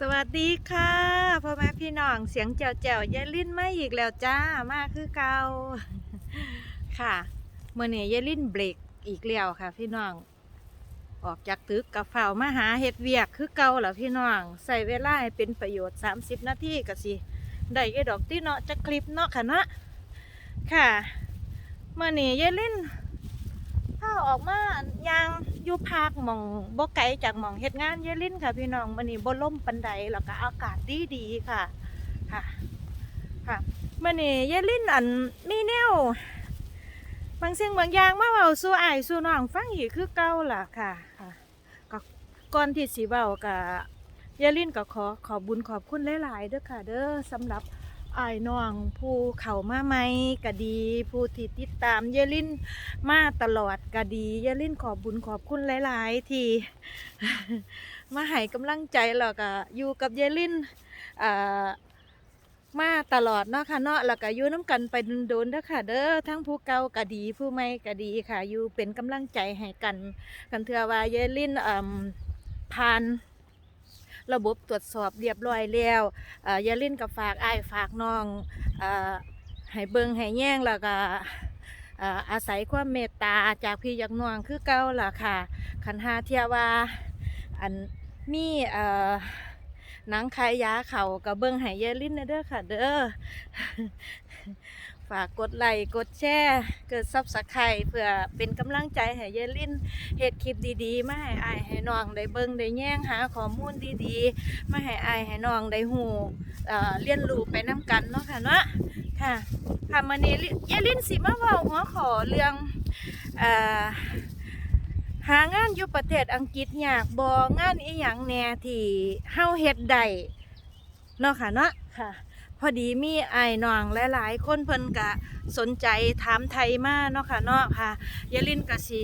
สวัสดีค่ะพ่อแม่พี่น้องเสียงแจ๋วแจ๋วยายลิ้นไม่อีกแล้วจ้ามาคือเก่าค่ะเมื่อนี้ยายลิ้นเบรกอีกแล้วค่ะ พี่น้อง ออกจากตึกกับเฝ้ามาหาเฮ็ดเวียกคือเก่าล่ะพี่น้องใส่เวลาให้เป็นประโยชน์ 30 นาทีก็สิได้ไอ้ดอกที่เนาะจะคลิปเนาะค่ะเนาะค่ะเมื่อนี้ยายลิ้นาออกมายางอยู่ภาคหมองบ่ไกลจากหมองเฮ็ดงานเยลินค่ะ พี่น้องมื้อนี้บ่ล่มปานใดแล้วก็อากาศดีดีค่ะ ค่ะ ค่ะมื้อนี้เยลินอันมีแนวบางสิ่งบางอย่างมาเว้าสู่อ้ายสู่น้องฟังอีกคือเก่าล่ะค่ะค่ะก็ก่อนที่สิเว้าก็เยลินก็ขอขอบุญขอบคุณหลายๆเด้อค่ะ เด้อสำหรับ อายน้องผู้เข้ามาใหม่ก็ดี ผู้ที่ติดตามเยลินมาตลอดก็ดีอย่าลิ้นขอบบุญขอบคุณหลาย ๆ ที่มาให้กำลังใจแล้วก็อยู่กับยายลินอ่ามาตลอดเนาะค่ะเนาะแล้วก็อยู่น้ำกันไปโดนๆเด้อค่ะ เด้อทั้งผู้เก่าก็ดีผู้ใหม่ก็ดีค่ะ อยู่เป็นกำลังใจให้กัน กันเถื่อว่ายายลินอ่าผ่าน ระบบตรวจสอบเรียบร้อยแล้วอ่ายาลิ้นก็ฝากไอ้ฝากน้องอ่าให้เบิงให้แย่งแล้วก็อาศัยความเมตตาจากพี่ยักน้องคือเก่าล่ะค่ะขันหาเทียว่าอันมีเอ่อหนังคายยาเข่ากับเบิ้งใหายยายลิ้นนะเด้อค่ะ เด้อากกดไลค์กดแชร์เกิดซับสไครต์เพื่อเป็นกำลังใจให้ยายลิ้นเฮ็ดคลิปดีๆ มาให้อายให้น้องได้เบิ่งได้แย่งหาข้อมูลดีๆ มาให้อายให้น้องได้หูเอ่อเรียนรู้ไปน้ำกันเนาะค่ะเนาะค่ะค่ะมันนี้ยายลินสิมาเว้าหัวขอเรื่องเอ่อหางานอยู่ประเทศอังกฤษอยากบ่งานอีหยังแหน่ที่เฮาเฮ็ดได้เนาะค่ะเนาะค่ะ อดีมีไอ้น้องหลายๆ คนเพิ่นก็สนใจถามไทยมาเนาะค่ะเนาะค่ะยายลินก็สิ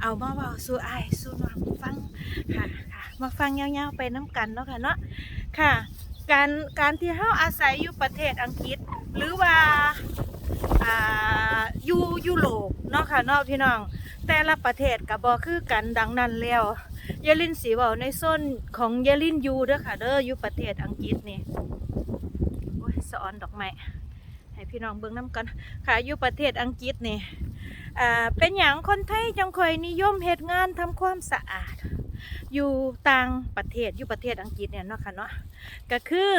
เอามาเว้าสู่อ้สู่น้องฟังค่ะค่ะมาฟังยาวๆไปน้ำกันเนาะค่ะเนาะค่ะการการที่เฮาอาศัยอยู่ประเทศอังกฤษ หรือว่าอ่าอยู่ยุโรปเนาะค่ะเนาะพี่น้อง แต่ละประเทศก็บ่คือกันดังนั้นแล้วเยลินสีเว้าในโซนของเยลินยูเด้อค่ะเด้ออยู่ประเทศอังกฤษนี่ สอนดอกไม้ให้พี่น้องเบิ่งน้ำกันค่ะอยู่ประเทศอังกฤษนี่เป็นหยังคนไทยจังคอยนิยมเฮ็ดงานทำความสะอาด อยู่ต่างประเทศอยู่ประเทศอังกฤษเนี่ยเนาะค่ะเนาะก็คือ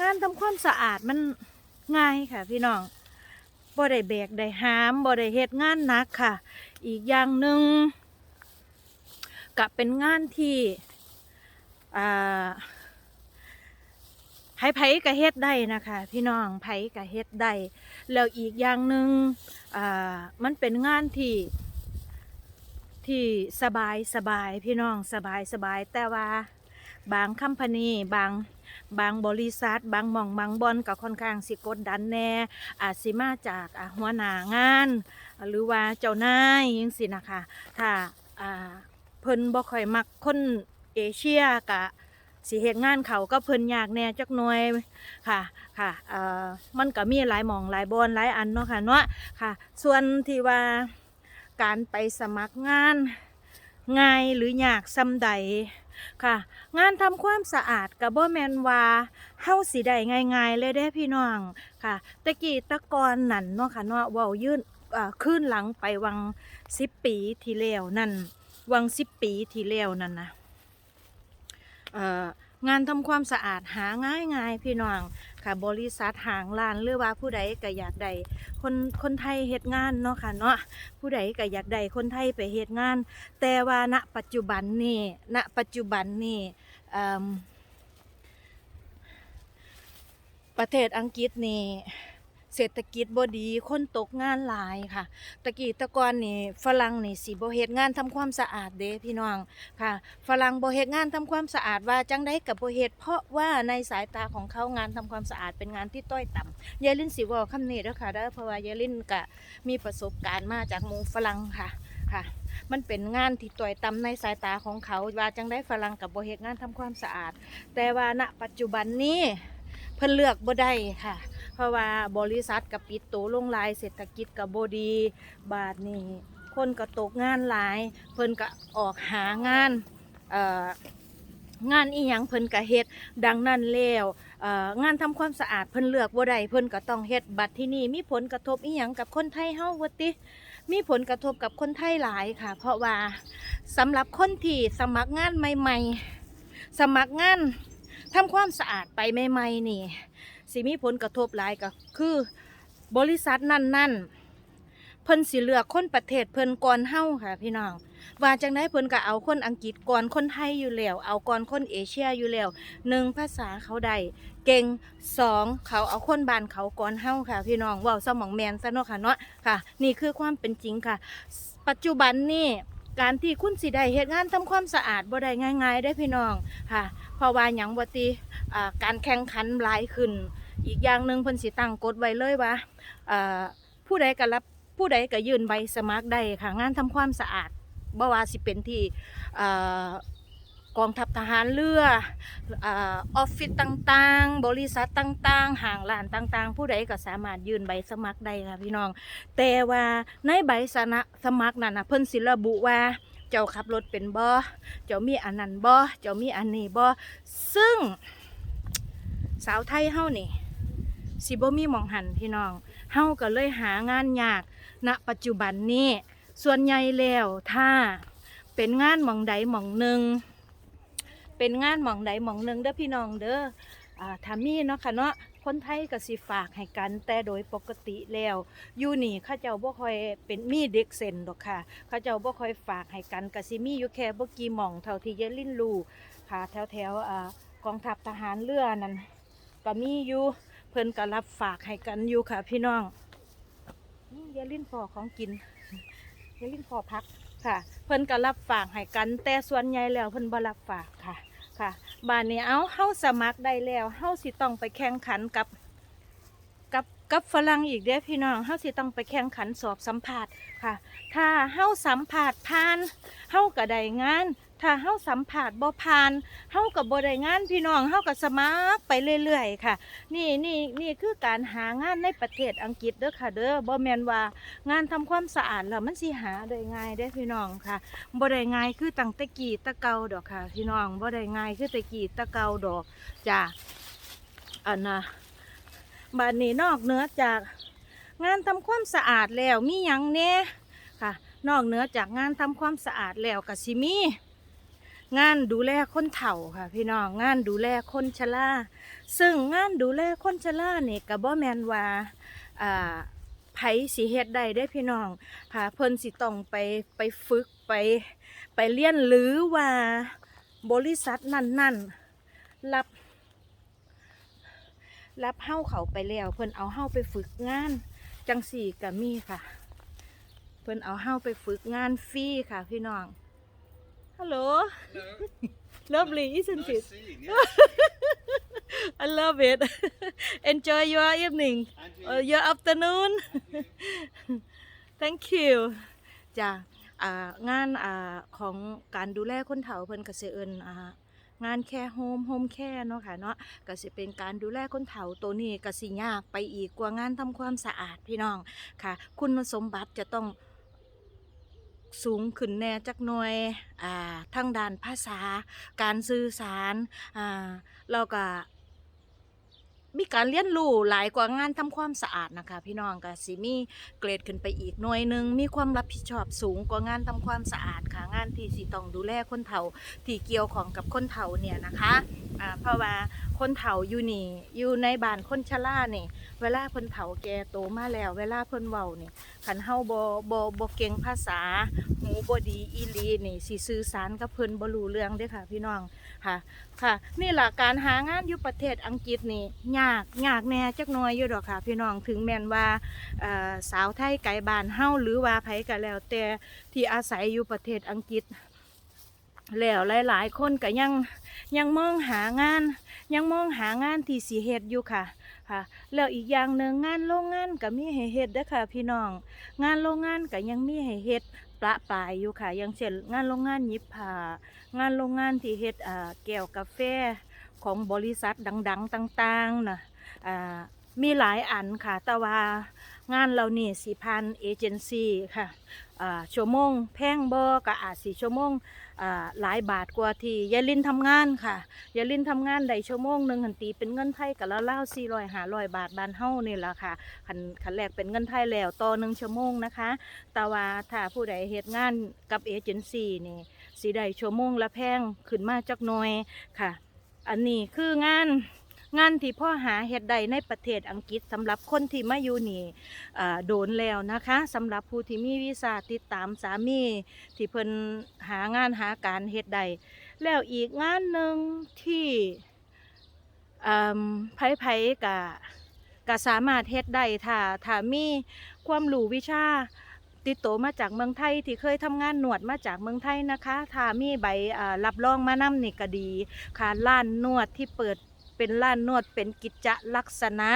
งานทำความสะอาดมันง่ายค่ะพี่น้องบ่ได้แบกได้หามบ่ได้เฮ็ดงานหนักค่ะ อีกอย่างหนึ่งก็เป็นงานที่อ่า ไผไผก็เฮ็ดได้นะคะ พี่น้องไผก็เฮ็ดได้แล้วอีกอย่างหนึ่งอ่ามันเป็นงานที่ที่สบายสบายพี่น้องสบายสบายแต่ว่าบางคัมพานีบางบางบริษัท บางหม่องบางบอนก็ค่อนข้างสิกดดันแน่อาจสิมาจากอาหัวหน้างาน หรือว่าเจ้านายยังสินะคะถ้าอ่าเพิ่นบ่ค่อยมักคนเอเชียกะ สิเฮ็ดงานเขาก็เพิ่นยากแน่จักหน่อยค่ะค่ะเอ่อมันก็มีหลายหม่องหลายบอนหลายอันเนาะค่ะเนาะค่ะ ส่วนที่ว่าการไปสมัครงานง่ายหรือยากซ้ำใดค่ะ งานทำความสะอาดกับบ่แมนว่าเฮาสิได้ง่ายๆเลยเด้พี่น้องค่ะ ตะกี้ตะกอนนั่นเนาะค่ะเนาะเว้ายื่นอ่าขึ้นหลังไปวัง10ปีที่แล้วนั่น วัง10ปีที่แล้วนั่นนะ งานทำความสะอาดหาง่ายง่ายพี่น้องค่ะ บริษัทหางร้านหรือว่าผู้ใดก็อยากได้คนคนไทยเฮ็ดงานเนาะค่ะเนาะผู้ใดก็อยากได้คนไทยไปเฮ็ดงาน แต่ว่าณปัจจุบันนี่ณปัจจุบันนี่ประเทศอังกฤษนี่ เศรษฐกิจบ่ดีคนตกงานหลายค่ะ ตะกี้ตะกอนนี่ฝรั่งนี่สิบ่เฮ็ดงานทำความสะอาดเด้พี่น้องค่ะ ฝรั่งบ่เฮ็ดงานทำความสะอาดว่าจังไดกับบ่เฮ็ดเพราะว่าในสายตาของเขางานทำความสะอาดเป็นงานที่ต้อยต่ำยายลินสิเว้าคำนี้เด้อค่ะเด้อเพราะว่ายายลินก็มีประสบการณ์มาจากหมู่ฝรั่งค่ะค่ะมันเป็นงานที่ต่อยต่ำในสายตาของเขา ว่าจังได้ฝรั่งกับบ่เฮ็ดงานทำความสะอาด แต่ว่าณปัจจุบันนี้เพิ่นเลือกบ่ได้ค่ะ ราะว่าบริษัทกับปิดตัวลงลายเศรษฐกิจกับบดี บาทนี้คนก็ตกงานหลาย เพิ่นก็ออกหางานงานอีหยังเพิ่นก็เฮ็ดดังนั้นแล้วงานทำความสะอาดเพิ่นเลือกบ่ได้เพิ่นก็ต้องเฮ็ดบัดที่นี่มีผลกระทบอีหยังกับคนไทยเฮาว่ติ มีผลกระทบกับคนไทยหลายค่ะ เพราะว่าสำหรับคนที่สมัครงานใหม่ ๆ สมัครงานทำความสะอาดไปใหม่ ๆ นี่ สิมีผลกระทบหลายก็คือ บริษัทนั่นๆเพิ่นสิเลือกคนประเทศเพิ่นก่อนเฮาค่ะ พี่น้อง ว่าจังได้เพิ่นก็เอาคนอังกฤษก่อนคนไทยอยู่แล้ว เอาก่อนคนเอเชียอยู่แล้วหนึ่งภาษาเขาได้เก่งสองเขาเอาคนบ้านเขาก่อนเฮาค่ะ พี่น้องว้าสมองแมนซะเนาะค่ะเนาะค่ะ นี่คือความเป็นจริงค่ะ ปัจจุบันนี่การที่คุณสิได้เฮ็ดงานทำความสะอาดบ่ได้ง่าย ๆ ได้พี่น้องค่ะ เพราะว่าหยังบ่ติอ่การแข่งขันหลายขึ้น อีกอย่างหนึ่งเพิ่นสิตั้งกฎไว้เลยว่าผู้ใดก็รับผู้ใดก็ยื่นใบสมัครได้ค่ะงานทำความสะอาดบ่ว่าสิเป็นที่กองทัพทหารเรือออฟฟิศต่างๆ บริษัทต่างๆ ห้างร้านต่างๆ ผู้ใดก็สามารถยื่นใบสมัครได้ค่ะพี่น้อง แต่ว่าในใบสนะสมัครนั่นนะเพิ่นสิระบุว่าเจ้าขับรถเป็นบ่เจ้ามีอันนั้นบ่เจ้ามีอันนี้บ่ซึ่งสาวไทยเฮานี่ สิบ่มีหมองหันพี่น้องเฮาก็เลยหางานยากณปัจจุบันนี้ ส่วนใหญ่แล้วถ้าเป็นงานหมองใดหมองหนึ่งเป็นงานหมองใดหมองหนึ่งเด้อพี่น้องเด้ออถ้ามีเนาะค่ะเนาะคนไทยก็สิฝากให้กันแต่โดยปกติแล้วอยู่นี่ข้าเจ้าบ่ค่อยเป็นมีเด็กเซนดอกค่ะข้าเจ้าบ่ค่อยฝากให้กันก็สิมีอยู่แค่บ่กี่หม่องเท่าที่ยายลิ้นรู้ค่ะแถวแถวๆกองทัพทหารเรือนั่นก็มีอยู่ เพิ่นก็รับฝากให้กันอยู่ค่ะ พี่น้องนี่ยาลิ้นพอของกินยายลิ้นพอพักค่ะ เพิ่นก็รับฝากให้กัน แต่ส่วนใหญ่แล้วเพิ่นบ่รับฝากค่ะค่ะบ้านนี้เอาเฮาสมัครได้แล้วเฮาสิต้องไปแข่งขันกับกับกับฝรั่งอีกเด้อพี่น้องเฮาสิต้องไปแข่งขันสอบสัมภาษณ์ค่ะ ถ้าเฮาสัมภาษณ์ผ่านเฮาก็ได้งาน ถ้าเฮาสัมภาษณ์บ่ผ่านเฮาก็บ่ได้งานพี่น้องเฮาก็สมัครไปเรื่อยๆ ค่ะ นี่นี่นี่คือการหางานในประเทศอังกฤษเด้อค่ะ เด้อบ่แม่นว่างานทำความสะอาดแล้วมันสิหาได้ง่ายได้พี่น้องค่ะบ่ได้ง่ายคือตั้งแต่กี้ตะเกาดอกค่ะพี่น้องบ่ได้ง่ายคือแต่กี้ตะเกาดอกจ้าอันนะบัดนี้นอกเหนือจากงานทำความสะอาดแล้วมีหยังแน่ค่ะ นอกเหนือจากงานทำความสะอาดแล้วก็สิมี งานดูแลคนเฒ่าค่ะ พี่น้องงานดูแลคนชราซึ่งงานดูแลคนชราเนี่ยก็บ่แมนว่าอ่าไผสิเฮ็ดได้ได้พี่น้องค่ะเพิ่นสิต้องไปไปฝึกไปไปเรียนหรือว่าบริษัทนั่นๆรับรับเฮาเขาไปแล้ว เพิ่นเอาเฮาไปฝึกงาน จังสี่ก็มีค่ะ เพิ่นเอาเฮาไปฝึกงานฟรีค่ะพี่น้อง ฮัลโหล Hello. lovely isn't Nice it seeing you. I love it enjoy your evening And you. uh, your afternoon thank you จ้ะอ่างานอ่าของการดูแลคนเฒ่าเพิ่นก็สิเอิ้นอ่างานแค่โฮมโฮมแค่เนาะค่ะเนาะก็สิเป็นการดูแลคนเฒ่าตัวนี้ก็สิยากไปอีกกว่างานทำความสะอาดพี่น้องค่ะ คุณสมบัติจะต้อง สูงขึ้นแน่จักหน่อยอ่าทางด้านภาษา การสื่อสารอ่าแล้วก็ มีการเรียนรู้หลายกว่างานทำความสะอาดนะคะ พี่น้องก็สิมีเกรดขึ้นไปอีกหน่วยหนึ่งมีความรับผิดชอบสูงกว่างานทำความสะอาดค่ะงานที่สิต้องดูแลคนเฒ่าที่เกี่ยวของกับคนเฒ่าเนี่ยนะคะอ่าเพราะว่าคนเฒ่าอยู่นี่อยู่ในบ้านคนชรานี่ เวลาเพิ่นเฒ่าแก่โตมาแล้ว เวลาเพิ่นเว้านี่คันเฮาบ่บ่บ่เก่งภาษาหูบ่ดีอีหลีนี่สิสื่อสารกับเพิ่นบ่รู้เรื่องเด้อค่ะ พี่น้อง ค่ะ ค่ะ นี่แหละการหางานอยู่ประเทศอังกฤษนี่ยากยากแน่จักหน่อยอยู่ดอกค่ะ พี่น้องถึงแม้นว่าสาวไทยไกลบ้านเฮาหรือว่าไผก็แล้ว แต่ที่อาศัยอยู่ประเทศอังกฤษแล้วหลาย ๆ คนก็ยังยังมองหางาน ยังมองหางานที่สิเฮ็ดอยู่ค่ะค่ะแล้วอีกอย่างหนึ่งงานโรงงานก็มีให้เฮ็ดด้อค่ะ พี่น้อง งานโรงงานก็ยังมีให้เฮ็ด ประปายอยู่ค่ะ อย่างเช่นงานโรงงานยิบผ้างานโรงงานที่เฮ็ดแก้วกาแฟของบริษัทดัง ๆ ต่าง ๆนะมีหลายอันค่ะแต่ว่า งานเรานี่สิพันเอเจนซี่ค่ะชั่วโมงแพงบ่ก็อาจสิชั่วโมงหลายบาทกว่าที่ยายลินทำงานค่ะยายลินทำงานได้ชั่วโมงหนึ่งหันตีเป็นเงินไทยก็ละเล่าว400 500บาทบานเฮานี่แหละค่ะคันคันแรกเป็นเงินไทยแล้วต่อหนึ่งชั่วโมงนะคะ แต่ว่าถ้าผู้ใดเฮ็ดงานกับเอเจนซี่นี่สิได้ชั่วโมงละแพงขึ้นมาจักหน่อยค่ะ อันนี้คืองาน งานที่พ่อหาเฮ็ดใดในประเทศอังกฤษสำหรับคนที่มาอยู่นี่โดนแล้วนะคะสำหรับผู้ที่มีวีซ่าติดตามสามีที่เพิ่นหางานหาการเฮ็ดใดแล้วอีกงานหนึ่งที่อ่ไผๆกะก็สามารถเฮ็ดได้ถ้าถ้ามีความรู้วิชาติดโตวมาจากเมืองไทยที่เคยทำงานหนวดมาจากเมืองไทยนะคะ ถ้ามีใบรับรองมานำนี่ก็ดีค่ะร้านนวดที่เปิด เป็นร้านนวดเป็นกิจลักษณะ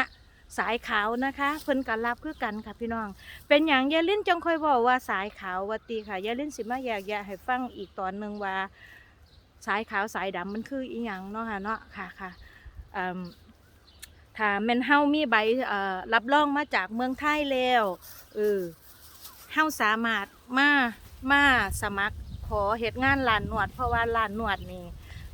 สายขาวนะคะ เพิ่นก็รับคือกันค่ะพี่น้อง เป็นอย่างยายลิ้นจังค่อยบอกว่าสายขาววัตีค่ะยายลิ้นสิมาแยากแยะให้ฟังอีกตอนหนึ่งว่า สายขาวสายดำมันคืออีหยังเนาะค่ะเนาะค่ะค่ะอืมถ้าแม่นเฮามีใบอ่อรับรองมาจากเมืองไทยแล้วเออเฮาสามารถมามาสมัครขอเฮ็ดงานร้านนวด เพราะว่าร้านนวดนี่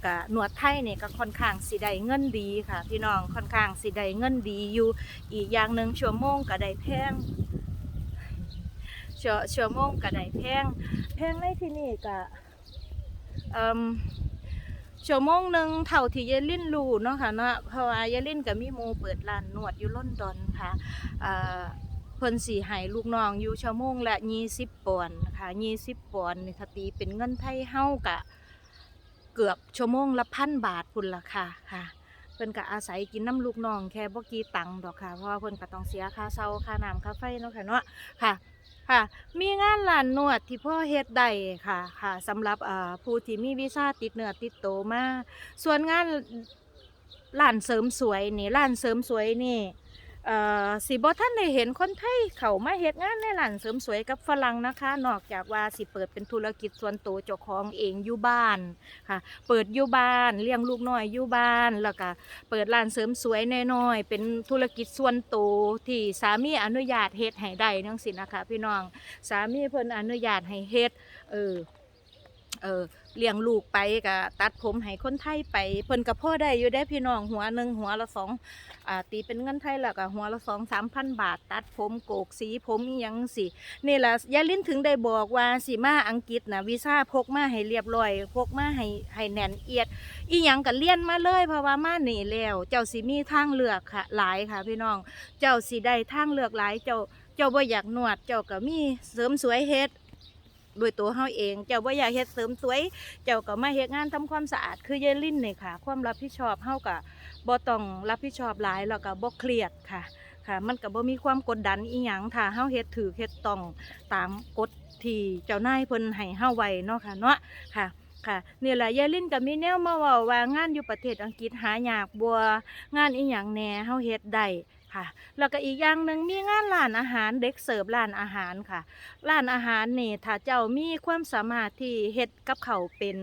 ก็นวดไทยเนี่ยก็ค่อนข้างสิได้เงินดีค่ะ พี่น้องค่อนข้างสิได้เงินดีอยู่ อีกอย่างหนึ่งชั่วโมงก็ได้แพงชั่วชั่วโมงก็ได้แพงแพงในที่นี่ก็เอ่มชั่วโมงหนึ่งเท่าที่ยายลินรู้เนาะค่ะเนาะเพราะว่ายายลินก็มีหมูเปิดร้านนวดอยู่ลอนดอนค่ะเพิ่นสิให้ลูกน้องอยู่ชั่วโมงละ20ปอนด์ค่ะ20ปอนด์ถ้าตีเป็นเงินไทยเฮากะ กือบชั่วโมงละพันบาทพุ่นละค่ะค่ะ เพิ่นก็อาศัยกินน้ำลูกน้องแค่บ่กี่ตังค์ดอกค่ะ เพราะว่าเพิ่นก็ต้องเสียค่าเช่าค่าน้ำค่าไฟเนาะค่ะเนาะค่ะค่ะมีงานร้านนวดที่พ่อเฮ็ดได้ค่ะค่ะสำหรับผู้ที่มีวีซ่าติดเนื้อติดโตมาส่วนงานร้านเสริมสวยนี่ร้านเสริมสวยนี่ เอ่อสิบ่ท่านได้เห็นคนไทยเขามาเฮ็ดงานในร้านเสริมสวยกับฝรั่งนะคะ นอกจากว่าสิเปิดเป็นธุรกิจส่วนตัวเจ้าของเองอยู่บ้านค่ะ เปิดอยู่บ้านเลี้ยงลูกน้อยอยู่บ้านแล้วก็เปิดร้านเสริมสวยน้อยๆเป็นธุรกิจส่วนตัวที่สามีอนุญาตเฮ็ดให้ได้จังซี่นะคะ พี่น้องสามีเพิ่นอนุญาตให้เฮ็ดเออ เออเลี้ยงลูกไปก็ตัดผมให้คนไทยไปเพิ่นก็พอได้อยู่ได้พี่น้องหัวหนึ่งหัวละสองอ่าตีเป็นเงินไทยแล้วก็หัวละสองสามพันบาท ตัดผมโกกสีผมยังสินี่แหละยายลิ้นถึงได้บอกว่าสิมาอังกฤษนะวีซ่าพกมาให้เรียบร้อย พกมาให้ให้แน่นเอียด อีหยังก็เลี่ยนมาเลยเพราะว่ามาหนีแล้วเจ้าสิมีทางเลือกค่ะหลายค่ะ พี่น้อง เจ้าสิได้ทางเลือกหลายเจ้าเจ้าบ่อยากนวดเจ้าก็มีเสริมสวยเฮ็ด ด้วยตัวเฮาเอง เจ้าบ่อยากเฮ็ดเสริมสวย เจ้าก็มาเฮ็ดงานทำความสะอาด คือยายลินนี่ค่ะ ความรับผิดชอบเฮาก็บ่ต้องรับผิดชอบหลายแล้วก็บ่เครียดค่ะค่ะ มันก็บ่มีความกดดันอีหยังถ้าเฮาเฮ็ดถือเฮ็ดต้องตามกฎที่เจ้านายเพิ่นให้เฮาไว้เนาะค่ะเนาะค่ะค่ะนี่แหละยายลินก็มีแนวมาว้าว่างานอยู่ประเทศอังกฤษหายากบัวงานอีหยังแหน่เฮาเฮ็ดได้ ค่ะ แล้วก็อีกอย่างหนึ่งมีงานร้านอาหารเด็กเสิร์ฟร้านอาหารค่ะร้านอาหารนี่ถ้าเจ้ามีความสามารถที่เฮ็ดกับเขาเป็น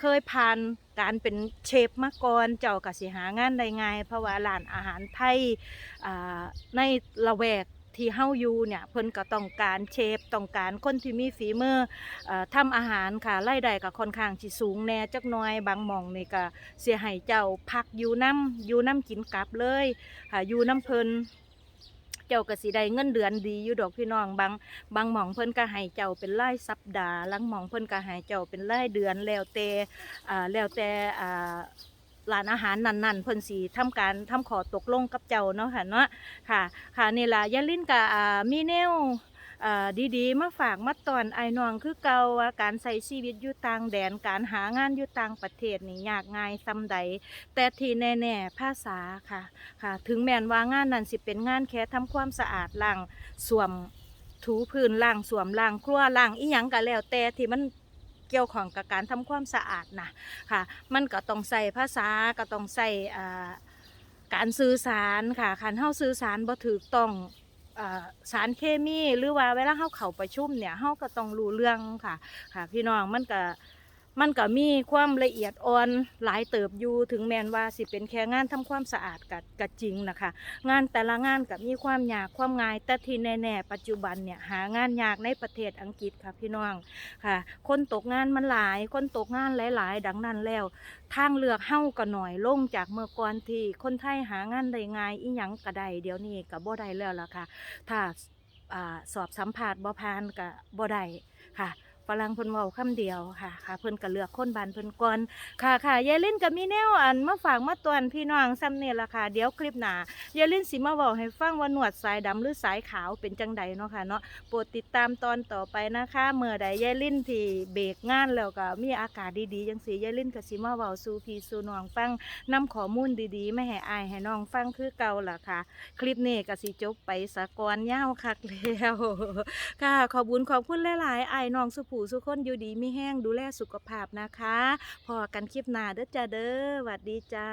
เคยผ่านการเป็นเชฟมาก่อนเจ้าก็สิหางานได้ง่ายเพราะว่าร้านอาหารไทยในละแวก ที่เฮาอยู่เนี่ยเพิ่นก็ต้องการเชฟต้องการคนที่มีฝีมือเอ่อทำอาหารค่ะรายได้ก็ค่อนข้างสิสูงแน่จักหน่อยบางหม่องนี่ก็เสียให้เจ้าพักอยู่น้ำอยู่น้ำกินกลับเลยค่ะอยู่น้ำเพิ่นเจ้าก็สิได้เงินเดือนดีอยู่ดอกพี่น้องบางบางหม่องเพิ่นก็ให้เจ้าเป็นรายสัปดาห์ลังหม่องเพิ่นก็ให้เจ้าเป็นรายเดือนแล้วแต่อ่าแล้วแต่อ่า ร้านอาหารนั้นๆเพิ่นสิทำการทำขอตกลงกับเจ้าเนาะค่ะเนาะค่ะ ค่ะนี่ล่ะยาลินก็อ่ามีแนวอ่าดีๆ มาฝากมาตอนไอ้น้องคือเก่าว่าการใช้ชีวิตอยู่ต่างแดนการหางานอยู่ต่างประเทศนี่ยากง่ายซำใด แต่ที่แน่ๆภาษาค่ะค่ะ ถึงแม้นว่างานนั้นสิเป็นงานแค่ทำความสะอาดล้างสวมถูพื้นล่างสวมล่างครัวล่างอีหยังก็แล้วแต่ที่มัน เกี่ยวของกับการทำความสะอาดนะค่ะ มันก็ต้องใส่ภาษาก็ต้องใส่การสื่อสารค่ะคันเฮาสื่อสารบ่ถูกต้องสารเคมีหรือว่าเวลาเฮาเข้าประชุมเนี่ยเฮาก็ต้องรู้เรื่องค่ะค่ะ พี่น้องมันก็ มันก็มีความละเอียดอ่อนหลายเติบอยู่ถึงแมนว่าสิเป็นแค่งานทำความสะอาดกับกับจริงนะคะ งานแต่ละงานก็มีความยากความง่าย แต่ที่แน่ๆปัจจุบันเนี่ยหางานยากในประเทศอังกฤษค่ะพี่น้องค่ะ คนตกงานมันหลาย คนตกงานหลาย ๆ ดังนั้นแล้วทางเลือกเฮาก็หน่อยลงจากเมื่อก่อนที่คนไทยหางานได้ง่ายอีหยังก็ได้เดี๋ยวนี้ก็บ่ได้แล้วล่ะค่ะ ถ้าอสอบสัมภาษณ์บ่ผ่านก็บ่ได้ค่ะ ฝรั่งเพิ่นเว้าคำเดียวค่ะค่ะ เพิ่นก็เลือกคนบ้านเพิ่นก่อนค่ะค่ะยายลินก็มีแนวอันมาฝากมาตวนพี่น้องซ้ำนี่ล่ะค่ะ เดี๋ยวคลิปหน้ายายลินสิมาเว้าให้ฟังว่าหนวดสายดำหรือสายขาวเป็นจังใดเนาะค่ะเนาะโปรดติดตามตอนต่อไปนะคะเมื่อใดยายลินที่เบรกงานแล้วก็มีอากาศดีๆจังซี่ยายลินก็สิมาเว้าสู่พี่สู่น้องฟังนำข้อมูลดีๆไม่ให้อายให้น้องฟังคือเก่าล่ะค่ะ คลิปนี้ก็สิจบไปสะกอนยาวคักแล้วค่ะขอบุญขอบคุณหลายๆไอ้ายน้องสุผู้สุคนอยู่ดีมีแห้งดูแลสุขภาพนะคะพอกันคลิปหน้าเด้อจ้าเด้อหวัดดีจ้า